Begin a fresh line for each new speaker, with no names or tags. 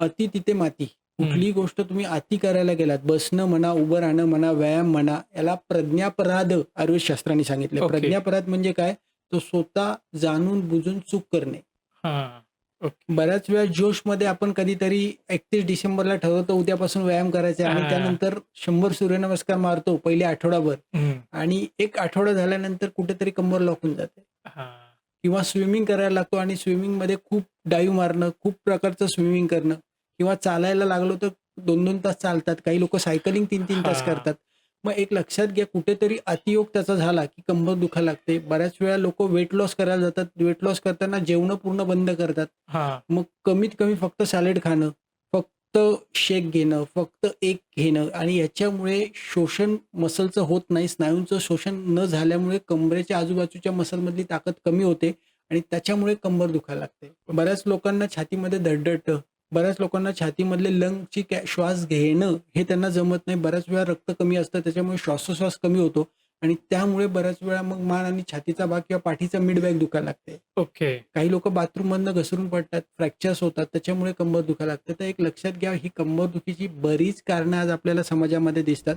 अति तिथे माती. कुठलीही गोष्ट तुम्ही अति करायला गेलात बसणं म्हणा उभं राहणं म्हणा व्यायाम म्हणा याला प्रज्ञापराध आयुर्वेदशास्त्राने सांगितलं. प्रज्ञापराध म्हणजे काय? तो स्वतः जाणून बुजून चूक करणे.
हा
बऱ्याच वेळा जोशमध्ये आपण कधीतरी एकतीस डिसेंबरला ठरवतो उद्यापासून व्यायाम करायचा आणि. त्यानंतर शंभर सूर्यनमस्कार मारतो पहिले आठवडाभर. आणि एक आठवडा झाल्यानंतर कुठेतरी कंबर लॉकून जाते. किंवा स्विमिंग करायला लागतो आणि स्विमिंगमध्ये खूप डाईव्ह मारणं खूप प्रकारचं स्विमिंग करणं. किंवा चालायला लागलो तर दोन दोन तास चालतात. काही लोक सायकलिंग तीन तीन तास. करतात. मग एक लक्षात घ्या कुठेतरी अतियोग त्याचा झाला की कंबर दुखा लागते. बऱ्याच वेळा लोक वेट लॉस करायला जातात. वेट लॉस करताना जेवण पूर्ण बंद करतात. मग कमीत कमी फक्त सॅलेड खाणं फक्त शेक घेणं फक्त एक घेणं आणि याच्यामुळे शोषण मसलचं होत नाही. स्नायूंचं शोषण न झाल्यामुळे कमरेच्या आजूबाजूच्या मसलमधली ताकद कमी होते आणि त्याच्यामुळे कंबर दुखायला लागते. बऱ्याच लोकांना छातीमध्ये धडधडतं बऱ्याच लोकांना छातीमधले लंगची कॅ- श्वास घेणं हे त्यांना जमत नाही. बऱ्याच वेळा रक्त कमी असतं त्याच्यामुळे श्वासोश्वास कमी होतो आणि त्यामुळे बऱ्याच वेळा मग मान आणि छातीचा भाग किंवा पाठीचा मिड बॅग दुखायला लागते.
ओके.
काही लोक बाथरूम मधनं घसरून पडतात फ्रॅक्चर्स होतात त्याच्यामुळे कंबर दुखायला लागतं. तर एक लक्षात घ्या ही कंबर दुखीची बरीच कारणं आज आपल्याला समाजामध्ये दिसतात.